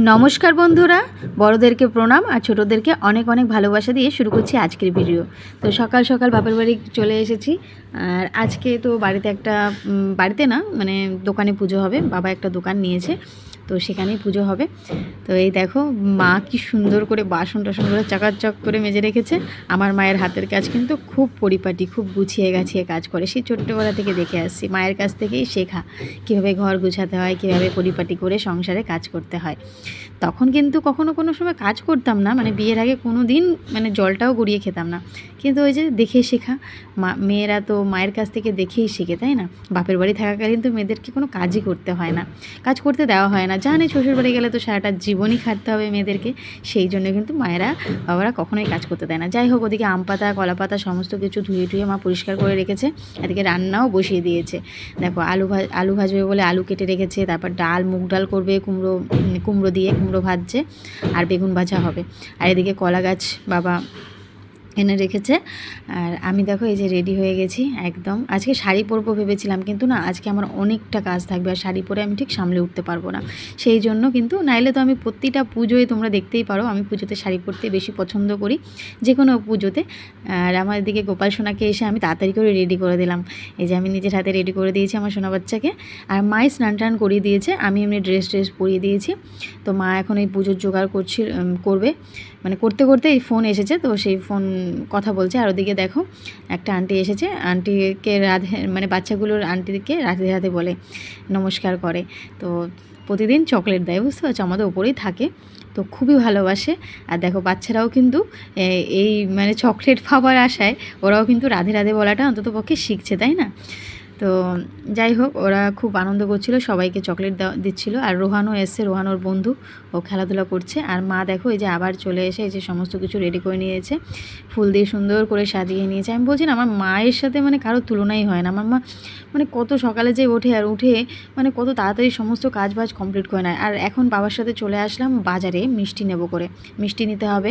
নমস্কার বন্ধুরা, বড়দেরকে প্রণাম আর ছোটোদেরকে অনেক অনেক ভালোবাসা দিয়ে শুরু করছি আজকের ভিডিও। তো সকাল সকাল বাপের বাড়ি চলে এসেছি আর আজকে তো বাড়িতে একটা বাড়িতে না মানে দোকানে পুজো হবে, বাবা একটা দোকান নিয়েছে। তো সেখানেই পুজো হবে। তো এই দেখো, মা কি সুন্দর করে বাসন টাসন করে চাকাচক করে মেজে রেখেছে। আমার মায়ের হাতের কাজ কিন্তু খুব পরিপাটি, খুব গুছিয়ে গাছিয়ে কাজ করে। সেই ছোট্টবেলা থেকে দেখে আসছি, মায়ের কাছ থেকেই শেখা কীভাবে ঘর গুছাতে হয়, কীভাবে পরিপাটি করে সংসারে কাজ করতে হয়। তখন কিন্তু কখনো কোনো সময় কাজ করতাম না মানে বিয়ের আগে কোনো দিন মানে জলটাও গড়িয়ে খেতাম না। কিন্তু ওই যে দেখে শেখা, মা, মেয়েরা তো মায়ের কাছ থেকে দেখেই শেখে, তাই না? বাপের বাড়ি থাকাকালীন তো মেয়েদেরকে কোনো কাজই করতে হয় না। কাজ করতে দেওয়া হয় না। জানে শ্বশুর বাড়ি গেলে তো সারাটা জীবনই খাটতে হবে মেয়েদেরকে। সেই জন্য কিন্তু মায়েরা, বাবারা কখনোই কাজ করতে দেয় না। যাই হোক, ওদিকে আম পাতা, কলা পাতা সমস্ত কিছু ধুয়ে টুয়ে মা পরিষ্কার করে রেখেছে। এদিকে রান্নাও বসিয়ে দিয়েছে। দেখো, আলু ভাজ আলু ভাজবে বলে আলু কেটে রেখেছে, তারপর ডাল, মুগ ডাল করবে, কুমড়ো কুমড়ো দিয়ে কুমড়ো ভাজছে, আর বেগুন ভাজা হবে। আর এদিকে কলা গাছ, বাবা এনে রেখেছে। আর আমি দেখো এই যে রেডি হয়ে গেছি একদম। আজকে শাড়ি পরবো ভেবেছিলাম কিন্তু না, আজকে আমার অনেকটা কাজ থাকবে আর শাড়ি পরে আমি ঠিক সামলে উঠতে পারব না। সেই জন্য কিন্তু নাইলে তো আমি প্রতিটা পুজোয় তোমরা দেখতেই পারো, আমি পুজোতে শাড়ি পরতে বেশি পছন্দ করি যে কোনো পুজোতে। আর আমার দিকে গোপাল সোনাকে এসে আমি তাড়াতাড়ি করে রেডি করে দিলাম। এই যে আমি নিজের হাতে রেডি করে দিয়েছি আমার সোনা বাচ্চাকে। আর মাই স্নান টান করিয়ে দিয়েছে, আমি এমনি ড্রেস ট্রেস পরিয়ে দিয়েছি। তো মা এখন এই পুজোর জোগাড় করছি করবে। মানে করতে করতে এই ফোন এসেছে, তো সেই ফোন কথা বলছে। আর ওদিকে দেখো, একটা আন্টি এসেছে আন্টিকে রাধে মানে বাচ্চাগুলোর আন্টিকে রাধে রাধে বলে, নমস্কার করে। তো প্রতিদিন চকলেট দেয়, বুঝতে পারছ? আমাদের ওপরেই থাকে, তো খুবই ভালোবাসে। আর দেখো, বাচ্চারাও কিন্তু এই মানে চকলেট পাওয়ার আশায়, ওরাও কিন্তু রাধে রাধে বলাটা অন্তত পক্ষে শিখছে, তাই না? তো যাই হোক, ওরা খুব আনন্দ করছিল, সবাইকে চকলেট দিচ্ছিল। আর রোহানও এসছে রোহানোর বন্ধু, ও খেলাধুলা করছে। আর মা দেখো, এই যে আবার চলে এসে এই যে সমস্ত কিছু রেডি করে নিয়েছে, ফুল দিয়ে সুন্দর করে সাজিয়ে নিয়েছে। আমি বলছি না, আমার মায়ের সাথে মানে কারও তুলনাই হয় না। আমার মা মানে কত সকালে যে ওঠে আর উঠে মানে কত তাড়াতাড়ি সমস্ত কাজ বাজ কমপ্লিট করে নেয়। আর এখন বাবার সাথে চলে আসলাম বাজারে, মিষ্টি নেব করে। মিষ্টি নিতে হবে।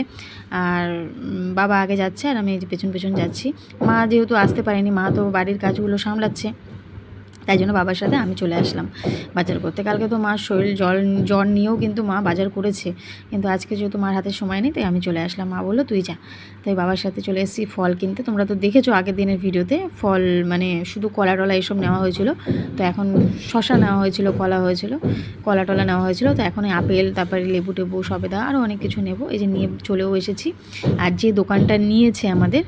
আর বাবা আগে যাচ্ছে আর আমি পেছন পেছন যাচ্ছি। মা যেহেতু আসতে পারেনি, মা তো বাড়ির কাজগুলো সামলাচ্ছে। তাই জন্য বাবার সাথে আমি চলে আসলাম বাজার করতে। কালকে তো মার শরীর জল, জ্বর নিয়েও কিন্তু মা বাজার করেছে। কিন্তু আজকে যেহেতু মার হাতে সময় নেই, তাই আমি চলে আসলাম। মা বলল, তুই যা। তাই বাবার সাথে চলে এসেছি ফল কিনতে। তোমরা তো দেখেছ আগের দিনের ভিডিওতে ফল মানে শুধু কলা টলা এইসব নেওয়া হয়েছিল। তো এখন শশা নেওয়া হয়েছিল, কলা হয়েছিল কলা টলা নেওয়া হয়েছিল। তো এখন আপেল, তারপরে লেবু টেবু, সবেদা আরও অনেক কিছু নেব। এই যে নিয়ে চলেও এসেছি। আর যে দোকানটা নিয়েছে আমাদের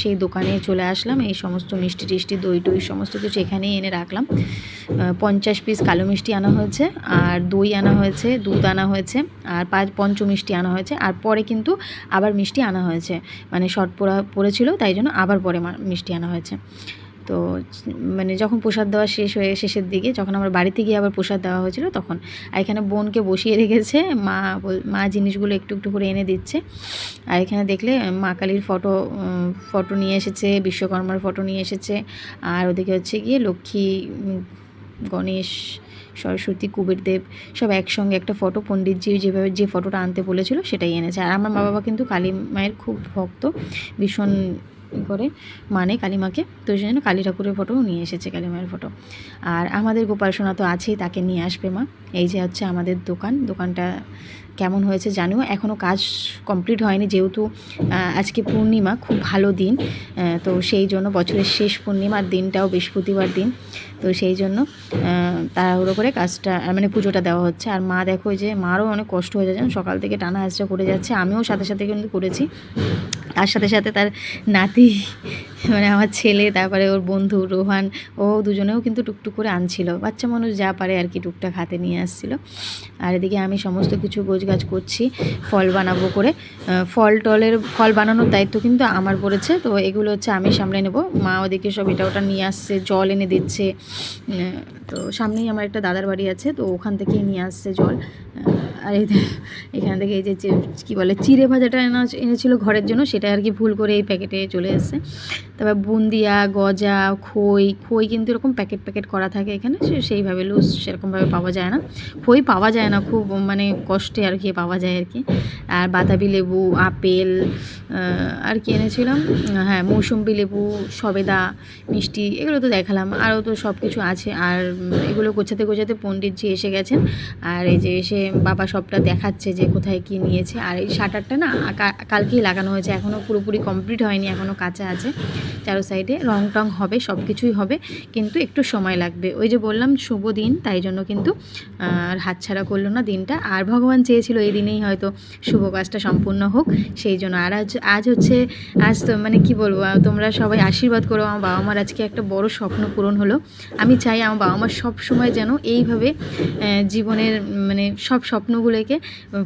সেই দোকানে চলে আসলাম। এই সমস্ত মিষ্টি টিষ্টি, দই টই, সমস্ত কিছু এখানেই এনে রাখলাম। পঞ্চাশ পিস কালো মিষ্টি আনা হয়েছে, আর দই আনা হয়েছে, দুধ আনা হয়েছে, আর পাঁচ পঞ্চ মিষ্টি আনা হয়েছে। আর পরে কিন্তু আবার মিষ্টি আনা হয়েছে। মানে শর্ট পোড়া পড়েছিল তাই জন্য আবার পরে মিষ্টি আনা হয়েছে। তো মানে যখন প্রসাদ দেওয়া শেষ হয়ে, শেষের দিকে যখন আমার বাড়িতে গিয়ে আবার প্রসাদ দেওয়া হয়েছিল, তখন আর এখানে বোনকে বসিয়ে রেখেছে, মা মা জিনিসগুলো একটু একটু করে এনে দিচ্ছে। আর এখানে দেখলে মা কালীর ফটো ফটো নিয়ে এসেছে, বিশ্বকর্মার ফটো নিয়ে এসেছে। আর ওদিকে হচ্ছে গিয়ে লক্ষ্মী গণেশ সরস্বতী, কুবেরদেব সব একসঙ্গে একটা ফটো পণ্ডিতজি যেভাবে যে ফটোটা আনতে বলেছিল সেটাই এনেছে। আর আমার মা বাবা কিন্তু কালী মায়ের খুব ভক্ত, ভীষণ করে মানে কালীমাকে তো সেই জন্য কালী ঠাকুরের ফটোও নিয়ে এসেছে কালী মায়ের ফটো আর আমাদের গোপাল সোনা তো আছেই, তাকে নিয়ে আসবে মা। এই যে হচ্ছে আমাদের দোকান, দোকানটা কেমন হয়েছে জানিও। এখনও কাজ কমপ্লিট হয়নি, যেহেতু আজকে পূর্ণিমা, খুব ভালো দিন। তো সেই জন্য বছরের শেষ পূর্ণিমার দিনটাও বৃহস্পতিবার দিন। তো সেই জন্য তাড়াহুড়ো করে কাজটা মানে পুজোটা দেওয়া হচ্ছে। আর মা দেখো যে, মারও অনেক কষ্ট হয়ে যাচ্ছে সকাল থেকে টানা হাজরা করে যাচ্ছে। আমিও সাথে সাথে কিন্তু করেছি তার সাথে সাথে তার নাতি মানে আমার ছেলে, তারপরে ওর বন্ধু রোহান, ও দুজনেও কিন্তু টুকটুক করে আনছিল। বাচ্চা মানুষ যা পারে আর কি টুকটাক হাতে নিয়ে আসছিল। আর এদিকে আমি সমস্ত কিছু গোছগাছ করছি, ফল বানাবো করে। ফল টলের, ফল বানানোর দায়িত্ব কিন্তু আমার পড়েছে। তো এগুলো হচ্ছে আমি সামলে নেব। মা ওদিকে সব এটা ওটা নিয়ে আসছে, জল এনে দিচ্ছে। Yeah. তো সামনেই আমার একটা দাদার বাড়ি আছে, তো ওখান থেকেই নিয়ে আসছে জল। আর এখান থেকে এই যে কী বলে, চিড়ে ভাজাটা এনা, এনেছিল ঘরের জন্য, সেটা আর কি ভুল করে এই প্যাকেটে চলে এসেছে। তারপর বুন্দিয়া, গজা, খই খই কিন্তু এরকম প্যাকেট প্যাকেট করা থাকে এখানে সেইভাবে লুজ সেরকমভাবে পাওয়া যায় না। খই পাওয়া যায় না, খুব মানে কষ্টে আর কি পাওয়া যায় আর কি। আর বাতাবি লেবু, আপেল আর কি এনেছিলাম। হ্যাঁ মৌসুম্বি লেবু, সবেদা, মিষ্টি, এগুলো তো দেখালাম। আরও তো সব কিছু আছে। আর এগুলো গোছাতে গোছাতে পণ্ডিতজি এসে গেছেন। আর এই যে এসে বাবা সবটা দেখাচ্ছে যে কোথায় কি নিয়েছে। আর এই শাটারটা না কালকেই লাগানো হয়েছে, এখনও পুরোপুরি কমপ্লিট হয়নি, এখনও কাঁচা আছে। চারো সাইডে রং টং হবে, সব কিছুই হবে, কিন্তু একটু সময় লাগবে। ওই যে বললাম, শুভ দিন, তাই জন্য কিন্তু আর হাতছাড়া করল না দিনটা। আর ভগবান চেয়েছিল এই দিনেই হয়তো শুভ কাজটা সম্পূর্ণ হোক, সেই জন্য। আর আজ আজ হচ্ছে, আজ তো মানে কি বলব তোমরা সবাই আশীর্বাদ করো। আমার বাবা মার আজকে একটা বড় স্বপ্ন পূরণ হলো। আমি চাই আমার বাবা মার সব সময় যেন এইভাবে জীবনের মানে সব স্বপ্নগুলোকে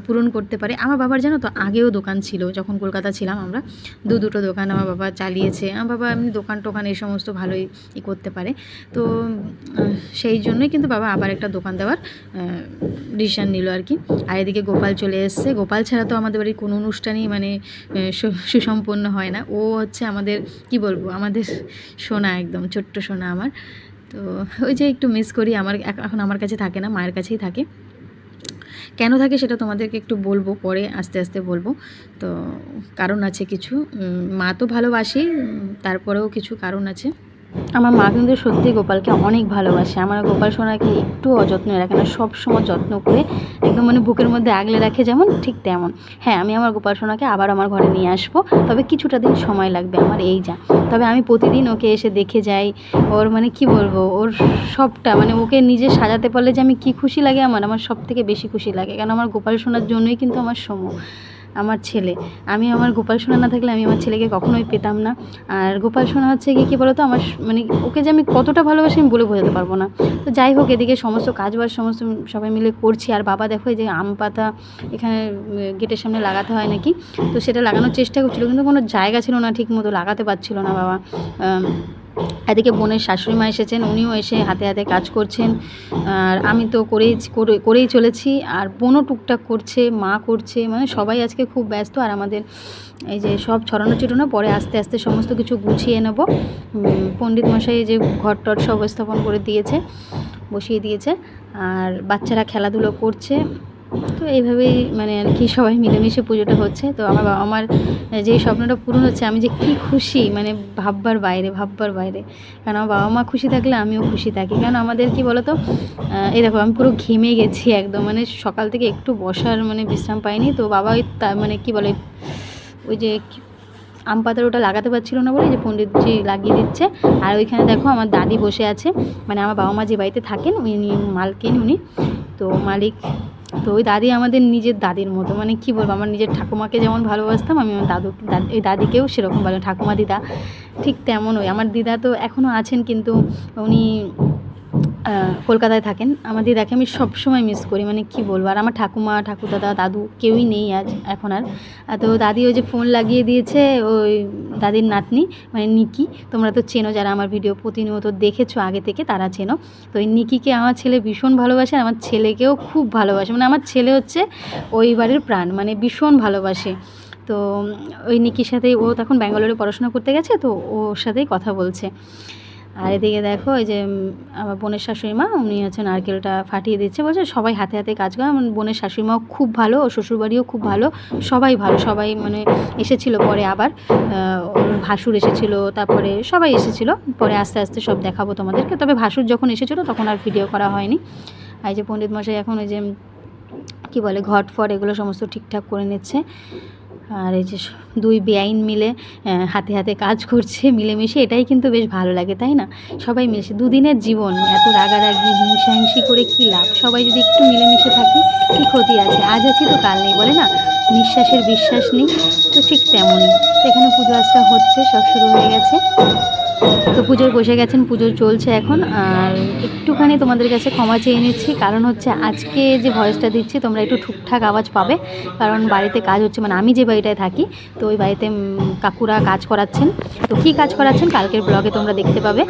পূরণ করতে পারে। আমার বাবার জানো তো আগেও দোকান ছিল, যখন কলকাতা ছিলাম আমরা। দু দুটো দোকান আমার বাবা চালিয়েছে। আমার বাবা এমনি দোকান টোকান এই সমস্ত ভালোই ই করতে পারে। তো সেই জন্যই কিন্তু বাবা আবার একটা দোকান দেওয়ার ডিসিশান নিল আর কি। আর এদিকে গোপাল চলে এসছে। গোপাল ছাড়া তো আমাদের বাড়ির কোনো অনুষ্ঠানই মানে সুসম্পন্ন হয় না। ও হচ্ছে আমাদের, কি বলব? আমাদের সোনা একদম, ছোট্ট সোনা আমার। তো ওই যে একটু মিস করি, আমার এখন আমার কাছে থাকে না, মায়ের কাছেই থাকে। কেন থাকে সেটা তোমাদেরকে একটু বলব, পরে আস্তে আস্তে বলব। তো কারণ আছে কিছু মা তো ভালোবাসি তারপরেও কিছু কারণ আছে। আমার মা কিন্তু সত্যি গোপালকে অনেক ভালোবাসে। আমার গোপাল সোনাকে একটু অযত্ন রাখে না, সবসময় যত্ন করে একদম মানে বুকের মধ্যে আগলে রাখে যেমন ঠিক তেমন। হ্যাঁ আমি আমার গোপাল সোনাকে আবার আমার ঘরে নিয়ে আসব, তবে কিছুটা দিন সময় লাগবে আমার এই যা। তবে আমি প্রতিদিন ওকে এসে দেখে যাই, ওর মানে কি বলব, ওর সবটা মানে ওকে নিজে সাজাতে পারলে যে আমি কি খুশি লাগে আমার আমার সব থেকে বেশি খুশি লাগে। কারণ আমার গোপাল সোনার জন্যই কিন্তু আমার সময়। আমার ছেলে। আমি আমার গোপাল সোনা না থাকলে আমি আমার ছেলেকে কখনোই পেতাম না। আর গোপাল সোনা হচ্ছে কি কী বলতো? আমার মানে ওকে যে আমি কতটা ভালোবাসি আমি বলে বোঝাতে পারব না। তো যাই হোক, এদিকে সমস্ত কাজ বাজ সমস্ত সবাই মিলে করছি। আর বাবা দেখো যে আম পাতা এখানে গেটের সামনে লাগাতে হয় নাকি? তো সেটা লাগানোর চেষ্টা করছিল, কিন্তু কোনো জায়গা ছিল না ঠিক মতো লাগাতে পারছিল না বাবা। এদিকে বোনের শাশুড়ি মা এসেছেন, উনিও এসে হাতে হাতে কাজ করছেন। আর আমি তো করেই, করে- করেই চলেছি। আর বোনও টুকটাক করছে, মা করছে মানে সবাই আজকে খুব ব্যস্ত। আর আমাদের এই যে সব ছড়ানো ছিটানো, পরে আস্তে আস্তে সমস্ত কিছু গুছিয়ে নেব। পণ্ডিত মশাই যে ঘর টর সব স্থাপন করে দিয়েছে, বসিয়ে দিয়েছে। আর বাচ্চারা খেলাধুলো করছে। তো এইভাবেই মানে আর কি সবাই মিলেমিশে পুজোটা হচ্ছে। তো আমার বাবা, আমার যেই স্বপ্নটা পূরণ হচ্ছে, আমি যে কী খুশি মানে ভাববার বাইরে ভাববার বাইরে। কারণ আমার বাবা মা খুশি থাকলে আমিও খুশি থাকি। কারণ আমাদের কি বলতো এই দেখো, আমি পুরো ঘেমে গেছি একদম। মানে সকাল থেকে একটু বসার মানে বিশ্রাম পাইনি। তো বাবা ওই মানে কি বলে, ওই যে আম পাতার ওটা লাগাতে পারছিল না বলে যে পণ্ডিতজি লাগিয়ে দিচ্ছে। আর ওইখানে দেখো, আমার দাদি বসে আছে। মানে আমার বাবা মা যে বাড়িতে থাকেন, উনি মালকিন, উনি। তো মালিক তো ওই দাদি আমাদের নিজের দাদির মতো মানে কি বলব, আমার নিজের ঠাকুমাকে যেমন ভালোবাসতাম, আমি আমার দাদু এই দাদিকেও সেরকম ভালো, ঠাকুমা দিদা, ঠিক তেমন ওই আমার দিদা তো এখনও আছেন, কিন্তু উনি কলকাতায় থাকেন। আমার দিদাকে আমি সবসময় মিস করি। মানে কি বলব? আর আমার ঠাকুমা, ঠাকুরদাদা, দাদু কেউই নেই আজ, এখন আর। তো দাদি ওই যে ফোন লাগিয়ে দিয়েছে, ওই দাদির নাতনি মানে নিকি। তোমরা তো চেনো যারা আমার ভিডিও প্রতিনিয়ত দেখেছ আগে থেকে, তারা চেনো। তো ওই নিকিকে আমার ছেলে ভীষণ ভালোবাসে আমার ছেলেকেও খুব ভালোবাসে। মানে আমার ছেলে হচ্ছে ওই বাড়ির প্রাণ মানে ভীষণ ভালোবাসে। তো ওই নিকির সাথেই ও তখন ব্যাঙ্গালোরে পড়াশোনা করতে গেছে, তো ওর সাথেই কথা বলছে। আর এদিকে দেখো, এই যে আমার বোনের শাশুড়ি মা, উনি হচ্ছে নারকেলটা ফাটিয়ে দিচ্ছে বলছে, সবাই হাতে হাতে কাজ করে, আমার বোনের শাশুড়ি মাও খুব ভালো ও শ্বশুরবাড়িও খুব ভালো, সবাই ভালো, সবাই মানে এসেছিল পরে আবার ভাসুর এসেছিল, তারপরে সবাই এসেছিল, পরে আস্তে আস্তে সব দেখাবো তোমাদেরকে, তবে ভাসুর যখন এসেছিল তখন আর ভিডিও করা হয়নি। আর যে পণ্ডিত মশাই এখন ওই যে কি বলে ঘট ফট এগুলো সমস্ত ঠিকঠাক করে নিচ্ছে। আর এই যে দুই বেআইন মিলে হাতে হাতে কাজ করছে, মিলেমিশে, এটাই কিন্তু বেশ ভালো লাগে, তাই না? সবাই মিলেছে দুদিনের জীবন, এত রাগারাগি, হিংসাহিংসি করে কী লাভ? সবাই যদি একটু মিলেমিশে থাকি, কী ক্ষতি আছে? আজ আছি তো কাল নেই, বলে না? নিঃশ্বাসের বিশ্বাস নেই, তো ঠিক তেমনই। এখানে পুজো আজটা হচ্ছে, সব শুরু হয়ে গেছে। তো পুজোর বসে গেছেন, পুজো চলছে এখন। আর একটুখানি তোমাদের কাছে ক্ষমা চেয়ে নিচ্ছি, কারণ হচ্ছে আজকে যে ভয়েসটা দিচ্ছি, তোমরা একটু ঠিকঠাক আওয়াজ পাবে। কারণ বাড়িতে কাজ হচ্ছে মানে আমি যে বাড়িটায় থাকি, তো ওই বাড়িতে কাকুরা কাজ করাচ্ছেন। তো কী কাজ করাচ্ছেন, কালকের ব্লগে তোমরা দেখতে পাবে।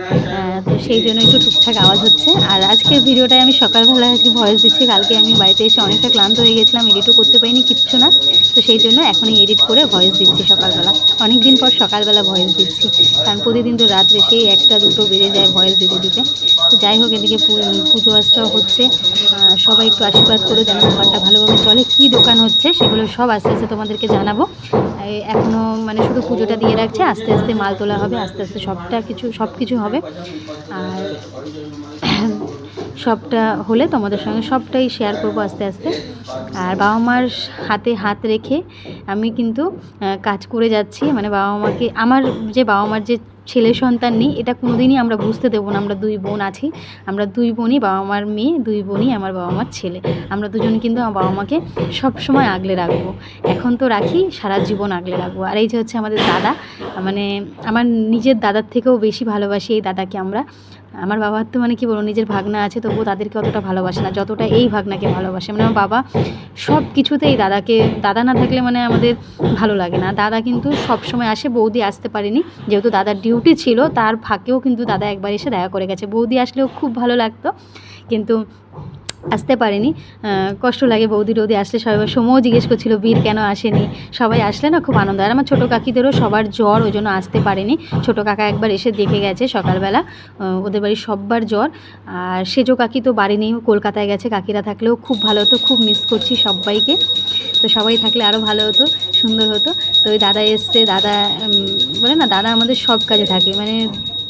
তো সেই জন্য একটু ঠিকঠাক আওয়াজ হচ্ছে। আর আজকের ভিডিওটায় আমি সকালবেলা আজকে ভয়েস দিচ্ছি, কালকে আমি বাড়িতে এসে অনেকটা ক্লান্ত হয়ে গেছিলাম এডিটও করতে পারিনি, কিচ্ছু না। তো সেই জন্য এখনই এডিট করে ভয়েস দিচ্ছি সকালবেলা। অনেক দিন পর সকালবেলা ভয়েস দিচ্ছি, কারণ প্রতিদিন তো রাত্রে রেখে একটা দুটো বেড়ে যায় ভয়েস দিতে দিতে। তো যাই হোক, এদিকে পুজো আজটাও হচ্ছে। সবাই একটু আশীর্বাদ করো যেন দোকানটা ভালোভাবে চলে। কি দোকান হচ্ছে সেগুলো সব আস্তে আস্তে তোমাদেরকে জানাব। এখনও মানে শুধু পুজোটা দিয়ে রাখছে, আস্তে আস্তে মাল তোলা হবে, আস্তে আস্তে সবটা কিছু সব কিছু হবে। আর সবটা হলে তোমাদের সঙ্গে সবটাই শেয়ার করব আস্তে আস্তে। আর বাবা মার হাতে হাত রেখে আমি কিন্তু কাজ করে যাচ্ছি। মানে বাবা মাকে, আমার যে বাবা মার যে ছেলে সন্তান নেই, এটা কোনোদিনই আমরা বুঝতে দেবো না। আমরা দুই বোন আছি। আমরা দুই বোনই বাবা মার মেয়ে, দুই বোনই আমার বাবা মার ছেলে। আমরা দুজন কিন্তু আমার বাবা মাকে সবসময় আগলে রাখব। এখন তো রাখি, সারা জীবন আগলে রাখব। আর এই যে হচ্ছে আমাদের দাদা মানে আমার নিজের দাদার থেকেও বেশি ভালোবাসি এই দাদাকে আমরা। আমার বাবার তো মানে কি বলব, নিজের ভাগনা আছে, তবুও তাদেরকে অতটা ভালোবাসে না, যতটা এই ভাগনাকে ভালোবাসে। মানে আমার বাবা সব কিছুতেই দাদাকে, দাদা না থাকলে মানে আমাদের ভালো লাগে না। দাদা কিন্তু সব সময় আসে, বৌদি আসতে পারেনি। যেহেতু দাদার ডিউটি ছিল, তার ফাঁকেও কিন্তু দাদা একবার এসে দেখা করে গেছে। বৌদি আসলেও খুব ভালো লাগতো। কিন্তু আসতে পারেনি। কষ্ট লাগে বৌদি টৌদি আসলে সবাই সময়ও জিজ্ঞেস করছিল, বীর কেন আসেনি? সবাই আসলে না খুব আনন্দ। আর আমার ছোটো কাকিদেরও সবার জ্বর ওই জন্য আসতে পারেনি। ছোটো কাকা একবার এসে দেখে গেছে সকালবেলা ওদের বাড়ির সববার জ্বর। আর সেজো কাকি তো বাড়ি নেই কলকাতায় গেছে, কাকিরা থাকলেও খুব ভালো হতো, খুব মিস করছি সবাইকে। তো সবাই থাকলে আরও ভালো হতো, সুন্দর হতো। তো ওই দাদা এসছে, দাদা বলে না, দাদা আমাদের সব কাজে থাকে। মানে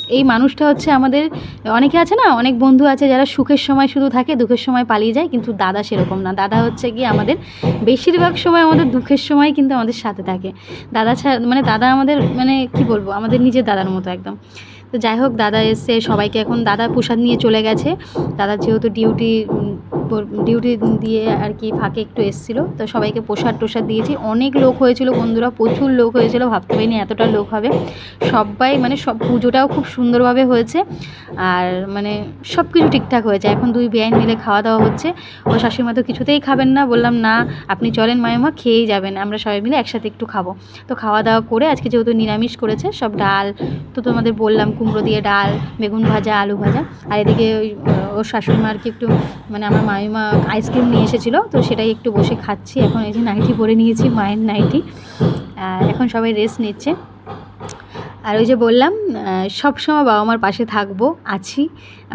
এই মানুষটা হচ্ছে আমাদের, অনেকে আছে না, অনেক বন্ধু আছে যারা সুখের সময় শুধু থাকে, দুঃখের সময় পালিয়ে যায়, কিন্তু দাদা সেরকম না। দাদা হচ্ছে কি আমাদের, বেশিরভাগ সময় আমাদের দুঃখের সময় কিন্তু আমাদের সাথে থাকে। দাদা ছাড়া মানে দাদা আমাদের মানে কি বলব, আমাদের নিজের দাদার মতো একদম। তো যাই হোক, দাদা এসে সবাইকে এখন দাদা প্রসাদ নিয়ে চলে গেছে। দাদা যেহেতু ডিউটি ডিউটি দিয়ে আর কি ফাঁকে একটু এসেছিল, তো সবাইকে প্রসাদ টোসাদ দিয়েছি। অনেক লোক হয়েছিল বন্ধুরা, প্রচুর লোক হয়েছিল, ভাবতে পারিনি এতটা লোক হবে। সবাই মানে সব পুজোটাও খুব সুন্দরভাবে হয়েছে। আর মানে সব কিছু ঠিকঠাক হয়েছে। এখন দুই বেআইন মিলে খাওয়া দাওয়া হচ্ছে। ও শাশুড়ি তো কিছুতেই খাবেন না। বললাম, না, আপনি চলেন, মায়মা খেয়েই যাবেন। আমরা সবাই মিলে একসাথে একটু খাব। তো খাওয়া দাওয়া করে আজকে যেহেতু নিরামিষ করেছে, সব ডাল তো তোমাদের বললাম কুমড়ো দিয়ে ডাল, বেগুন ভাজা, আলু ভাজা। আর এদিকে ওই ওর শাশুড়ি মারকে একটু মানে আমার মামিমা আইসক্রিম নিয়ে এসেছিল, তো সেটাই একটু বসে খাচ্ছি। এখন এই যে নাইটি পরে নিয়েছি, মায়ের নাইটি। এখন সবাই রেস্ট নিচ্ছে। আর ওই যে বললাম সব সময় বাবা মার পাশে থাকব, আছি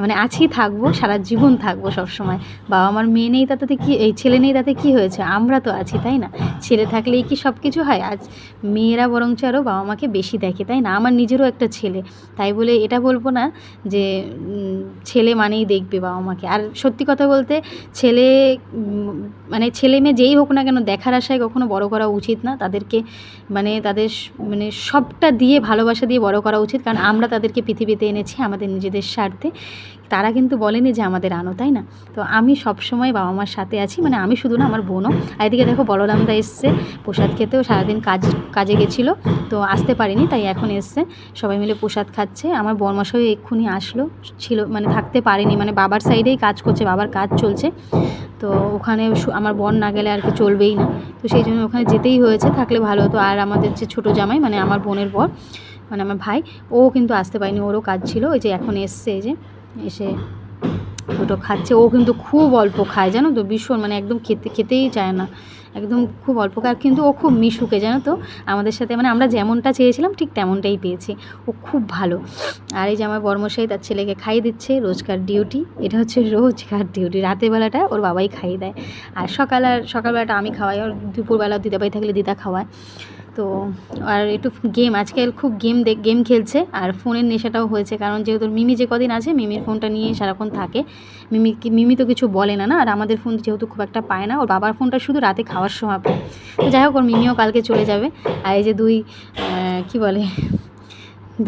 মানে আছি থাকব, সারা জীবন থাকব সবসময়। বাবা মার মেয়ে নেই তাতে কি, এই ছেলে নেই তাতে কি হয়েছে? আমরা তো আছি, তাই না? ছেলে থাকলেই কি সব কিছু হয়? আজ মেয়েরা বরঞ্চ আরও বাবা মাকে বেশি দেখে, তাই না? আমার নিজেরও একটা ছেলে। তাই বলে এটা বলব না যে ছেলে মানেই দেখবে বাবা মাকে আর সত্যি কথা বলতে, ছেলে মানে ছেলে মেয়ে যেই হোক না কেন দেখার আশায় কখনো বড় করা উচিত না। তাদেরকে মানে তাদের মানে সবটা দিয়ে, ভালোবাসা দিয়ে বড় করা উচিত। কারণ আমরা তাদেরকে পৃথিবীতে এনেছি, আমাদের নিজেদের স্বার্থে। তারা কিন্তু বলেনি যে আমাদের আনো, তাই না? তো আমি সব সময় বাবা মার সাথে আছি মানে আমি শুধু না, আমার বোনও। আর এদিকে দেখো বলরামদা এসছে, প্রসাদ খেতেও সারাদিন কাজ, কাজে গেছিল, তো আসতে পারিনি, তাই এখন এসছে। সবাই মিলে প্রসাদ খাচ্ছে। আমার বরমাসাও এক্ষুনি আসলো, ছিল মানে থাকতে পারেনি মানে বাবার সাইডেই কাজ করছে, বাবার কাজ চলছে। তো ওখানে আমার বর না গেলে আর কি চলবেই না। তো সেই জন্য ওখানে যেতেই হয়েছে, থাকলে ভালো হতো। আর আমাদের যে ছোটো জামাই মানে আমার বোনের বর মানে আমার ভাই, ও কিন্তু আসতে পারেনি, ওরও কাজ ছিল, ওই যে এখন এসছে, এই যে। এসে দুটো খাচ্ছে। ও কিন্তু খুব অল্প খায়, জানো তো? ভীষণ মানে একদম খেতে, খেতেই চায় না। একদম খুব অল্প খায়। কিন্তু ও খুব মিশুকে, জানো তো? আমাদের সাথে মানে আমরা যেমনটা চেয়েছিলাম, ঠিক তেমনটাই পেয়েছি। ও খুব ভালো। আর এই যে আমার বর্মশাই তার ছেলেকে খাইয়ে দিচ্ছে, রোজকার ডিউটি। এটা হচ্ছে রোজকার ডিউটি। রাতের বেলাটা ওর বাবাই খাইয়ে দেয়। আর সকাল আর, সকালবেলাটা আমি খাওয়াই। আর দুপুরবেলা দিদাবাই থাকলে দিদা খাওয়ায়। তো, আর একটু গেম আজকাল খুব গেম গেম খেলছে, আর ফোনের নেশাটাও হয়েছে, কারণ যেহেতু মিমি যে কদিন আছে, মিমির ফোনটা নিয়ে সারাক্ষণ থাকে, মিমি মিমি তো কিছু বলে না না? আর আমাদের ফোন যেহেতু খুব একটা পায় না, ওর বাবার ফোনটা শুধু রাতে খাওয়ার সময় পায়। তো যাই হোক, ওর মিমিও কালকে চলে যাবে, আর এই যে দুই কি বলে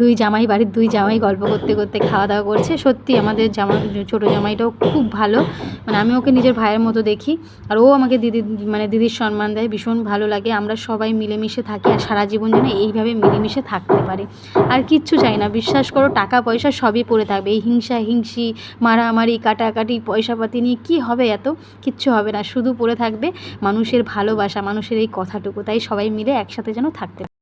দুই জামাই বাড়ির দুই জামাই গল্প করতে করতে খাওয়া দাওয়া করছে। সত্যি আমাদের জামা ছোটো জামাইটাও খুব ভালো। মানে আমি ওকে নিজের ভাইয়ের মতো দেখি আর ও আমাকে দিদি মানে দিদির সম্মান দেয়, ভীষণ ভালো লাগে। আমরা সবাই মিলেমিশে থাকি আর সারা জীবন যেন এইভাবে মিলেমিশে থাকতে পারি। আর কিচ্ছু চাই না, বিশ্বাস করো টাকা, পয়সা সবই পড়ে থাকবে। এই হিংসা, হিংসি, মারামারি, কাটাকাটি, পয়সাপাতি নিয়ে কি হবে এত? কিচ্ছু হবে না, শুধু পড়ে থাকবে মানুষের ভালোবাসা, মানুষের এই কথাটুকু। তাই সবাই মিলে একসাথে যেন থাকতে